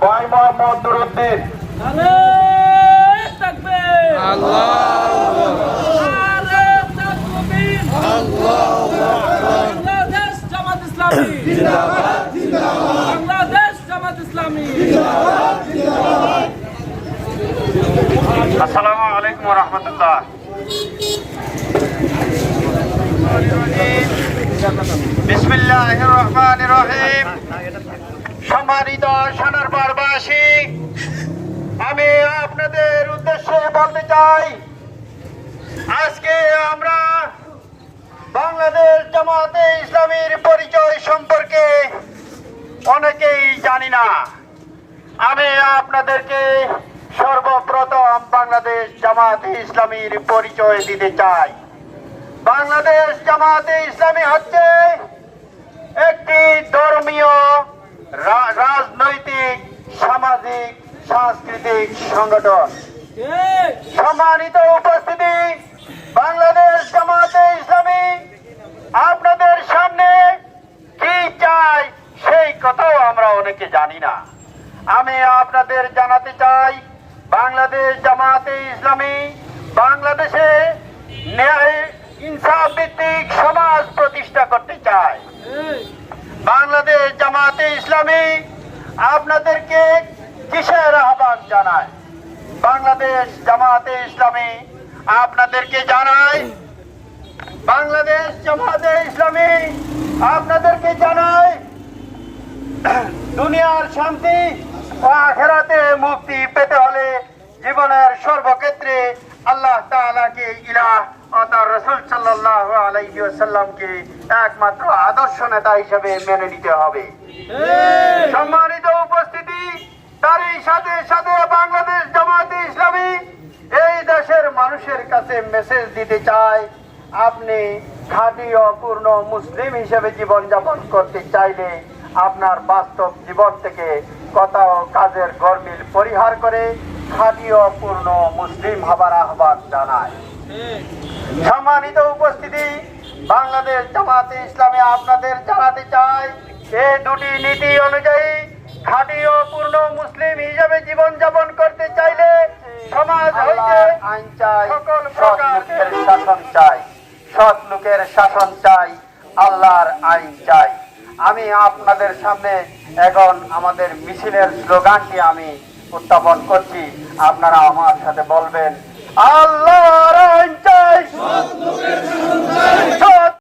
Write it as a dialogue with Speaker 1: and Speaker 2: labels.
Speaker 1: ভাই মোহাম্মদ নুরুদ্দিন।
Speaker 2: বাংলাদেশ জামাত ইসলামী। বাংলাদেশ জামাত ইসলামী।
Speaker 1: আসসালামু আলাইকুম রহমতুল্লাহ। বিসমিল্লাহ রহমান রহিম। সম্মানিত সোনারবারবাসী আমি আপনাদের উদ্দেশ্যে বলতে চাই, আজকে আমরা বাংলাদেশ জামাতে ইসলামীর পরিচয় সম্পর্কে অনেকেই জানি না। আমি আপনাদেরকে সর্বপ্রথম বাংলাদেশ জামাতে ইসলামীর পরিচয় দিতে চাই। বাংলাদেশ জামাতে ইসলামী হচ্ছে সামাজিক, সাংস্কৃতিক সংগঠন। সম্মানিত উপস্থিতি, বাংলাদেশ জামাতে ইসলামী, আপনাদের সামনে কি চাই সেই কথাও আমরা অনেকে জানি না। আমি আপনাদের জানাতে চাই, বাংলাদেশ জামাতে ইসলামী, বাংলাদেশে ন্যায়, ইনসাফ ভিত্তিক সমাজ প্রতিষ্ঠা করতে চায় বাংলাদেশ জামাতে ইসলামী, আপনাদেরকে কিসের আহ্বান জানায় বাংলাদেশ জামাতে ইসলামী আপনাদেরকে জানায় বাংলাদেশ জামাতে ইসলামী আপনাদেরকে জানায় দুনিয়ার শান্তি ও আখেরাতে মুক্তি পেতে হলে জীবনের সর্বক্ষেত্রে আল্লাহ তাআলাকে ইলাহ ও তার রসুল সাল্লাল্লাহু আলাইহি ওয়াসাল্লামকে একমাত্র আদর্শ নেতা হিসেবে মেনে নিতে হবে। সম্মানিত উপস্থিতি তারই সাথে সাথে বাংলাদেশ জামাতে ইসলামী এই দেশের মানুষের কাছে মেসেজ দিতে চায়, আপনি খাঁটি ও পূর্ণ মুসলিম হিসেবে জীবনযাপন করতে চাইলে আপনার বাস্তব জীবন থেকে কথা ও কাজের গরমিল পরিহার করে খাঁটি ও পূর্ণ মুসলিম হবার আহ্বান জানায়। সম্মানিত উপস্থিতি, বাংলাদেশ জামাতে ইসলামী আপনাদের জানাতে চাই এই দুটি নীতি অনুযায়ী খাঁটি ও পূর্ণ মুসলিম হিসেবে জীবন যাপন করতে চাইলে সমাজ হইতে আইন চাই সকল লোকের শাসন চাই সৎ লোকের শাসন চাই আল্লাহর আইন চাই। আমি আপনাদের সামনে এখন আমাদের মিছিলের স্লোগানটি আমি উত্থাপন করছি। আপনারা আমার সাথে বলবেন আল্লাহর